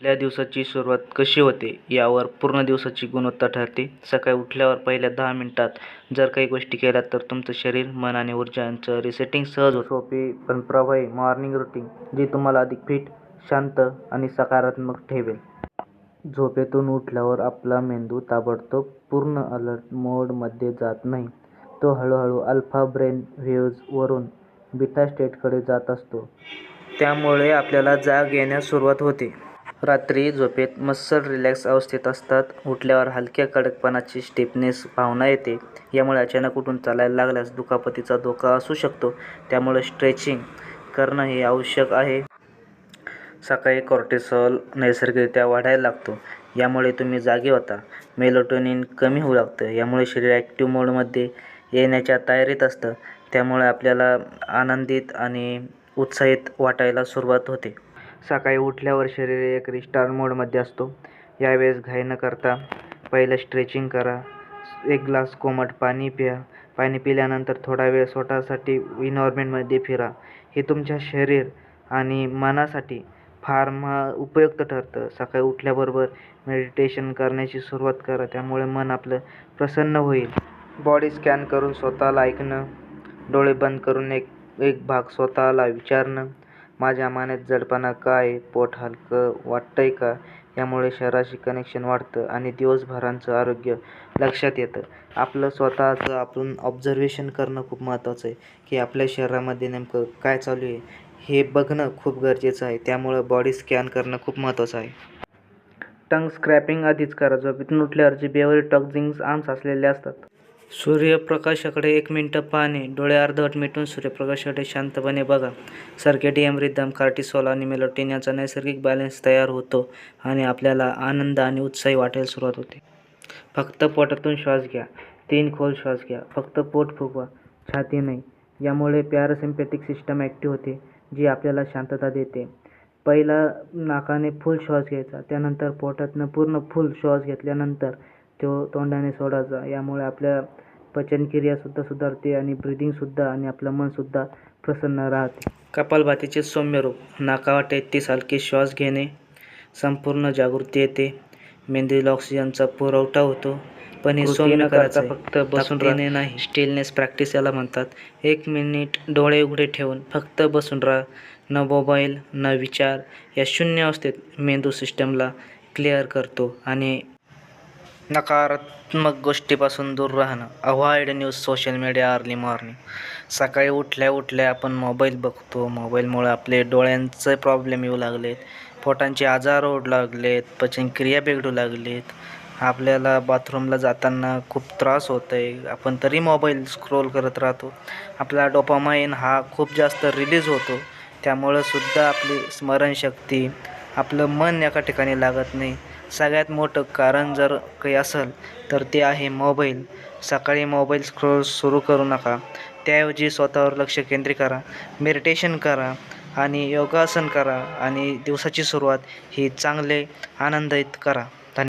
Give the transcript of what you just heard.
आपल्या दिवसाची सुरुवात कशी होते यावर पूर्ण दिवसाची गुणवत्ता ठरते. सकाळी उठल्यावर पहिल्या दहा मिनटात जर काही गोष्टी केल्या तर तुमचं शरीर मन आणि ऊर्जा यांचं रिसेटिंग सहज होतं. सोपी पण प्रभावी मॉर्निंग रुटीन जी तुम्हाला अधिक फिट शांत आणि सकारात्मक ठेवेल. झोपेतून उठल्यावर आपला मेंदू ताबडतोब पूर्ण अलर्ट मोडमध्ये जात नाही. तो हळूहळू अल्फा ब्रेन व्हेव्जवरून बीटा स्टेटकडे जात असतो. त्यामुळे आपल्याला जाग येण्यास सुरुवात होते. रात्री झोपेत मस्सल रिलॅक्स अवस्थेत असतात. उठल्यावर हलक्या कडकपणाची स्टिफनेस भावना येते. यामुळे अचानक उठून चालायला लागल्यास दुखापतीचा धोका असू शकतो. त्यामुळे स्ट्रेचिंग करणं हे आवश्यक आहे. सकाळी कॉर्टिसॉल नैसर्गिकरित्या वाढायला लागतो. यामुळे तुम्ही जागे होता. मेलोटोनिन कमी होऊ लागतं. यामुळे शरीर ॲक्टिव्ह मोडमध्ये येण्याच्या तयारीत असतं. त्यामुळे आपल्याला आनंदित आणि उत्साहित वाटायला सुरुवात होते. सकाळी उठल्यावर शरीर एक रिस्टार मोडमध्ये असतो. यावेळेस घाई न करता पहिलं स्ट्रेचिंग करा. एक ग्लास कोमट पाणी प्या. पाणी पिल्यानंतर थोडा वेळ स्वतःसाठी इन्व्हायरमेंटमध्ये फिरा. हे तुमच्या शरीर आणि मनासाठी फार म उपयुक्त ठरतं. सकाळी उठल्याबरोबर मेडिटेशन करण्याची सुरुवात करा. त्यामुळे मन आपलं प्रसन्न होईल. बॉडी स्कॅन करून स्वतःला ऐकणं. डोळे बंद करून एक एक भाग स्वतःला विचारणं. माझ्या मानेत जडपणा काय आहे पोट हलकं वाटतं आहे का? यामुळे शरीराशी कनेक्शन वाढतं आणि दिवसभरांचं आरोग्य लक्षात येतं. आपलं स्वतःचं आपण ऑब्झर्वेशन करणं खूप महत्त्वाचं आहे की आपल्या शरीरामध्ये नेमकं काय चालू आहे हे बघणं खूप गरजेचं आहे. त्यामुळं बॉडी स्कॅन करणं खूप महत्त्वाचं आहे. टंग स्क्रॅपिंग आधीच करा. झोपेतून उठल्यावर जिभेवर टॉक्झिंग्स आर्म्स असलेले असतात. सूर्यप्रकाशाकडे एक मिनटं पाहणे. डोळे अर्धवट मिटून सूर्यप्रकाशाकडे शांतपणे बघा. सर्केडियम रिदम कार्टिसोल आणि मेलोटिन याचा नैसर्गिक बॅलन्स तयार होतो आणि आपल्याला आनंद आणि उत्साही वाटायला सुरुवात होते. फक्त पोटातून श्वास घ्या. तीन खोल श्वास घ्या. फक्त पोट फुगवा. छाती नाही. यामुळे पॅरासिम्पॅथिक सिस्टम ॲक्टिव्ह होते जी आपल्याला शांतता देते. पहिला नाकाने फुल श्वास घ्यायचा. त्यानंतर पोटातनं पूर्ण फुल श्वास घेतल्यानंतर तो तोंडाने सोडायचा. यामुळे आपल्या पचनक्रियासुद्धा सुधारते आणि ब्रिदिंगसुद्धा आणि आपलं मनसुद्धा प्रसन्न राहते. कपालभातीचे सौम्य रूप नाकावाटे तीस हलके श्वास घेणे संपूर्ण जागृती येते. मेंदूला ऑक्सिजनचा पुरवठा होतो पण हे सौम्य करायचं फक्त बसून राहणे नाही स्टिलनेस प्रॅक्टिस याला म्हणतात. एक मिनिट डोळे उघडे ठेवून फक्त बसून राहा. न मोबाईल न विचार या शून्य अवस्थेत मेंदू सिस्टमला क्लिअर करतो आणि नकारात्मक गोष्टीपासून दूर राहणं. Avoid news social media early morning सकाळी उठल्या उठल्या आपण मोबाईल बघतो. मोबाईलमुळे आपले डोळ्यांचे प्रॉब्लेम येऊ लागलेत. पोटांचे आजार ओढ लागलेत. पचनक्रिया बिघडू लागलेत. आपल्याला बाथरूमला जाताना खूप त्रास होत आहे आपण तरी मोबाईल स्क्रोल करत राहतो. आपला डोपामाइन हा खूप जास्त रिलीज होतो. त्यामुळं सुद्धा आपली स्मरणशक्ती आपलं मन एका ठिकाणी लागत नाही. सगळ्यात मोठं कारण जर काही असेल तर ते आहे मोबाईल. सकाळी मोबाईल स्क्रोल सुरू करू नका. त्याऐवजी स्वतःवर लक्ष केंद्रित करा. मेडिटेशन करा आणि योगासन करा आणि दिवसाची सुरुवात ही चांगले आनंदित करा.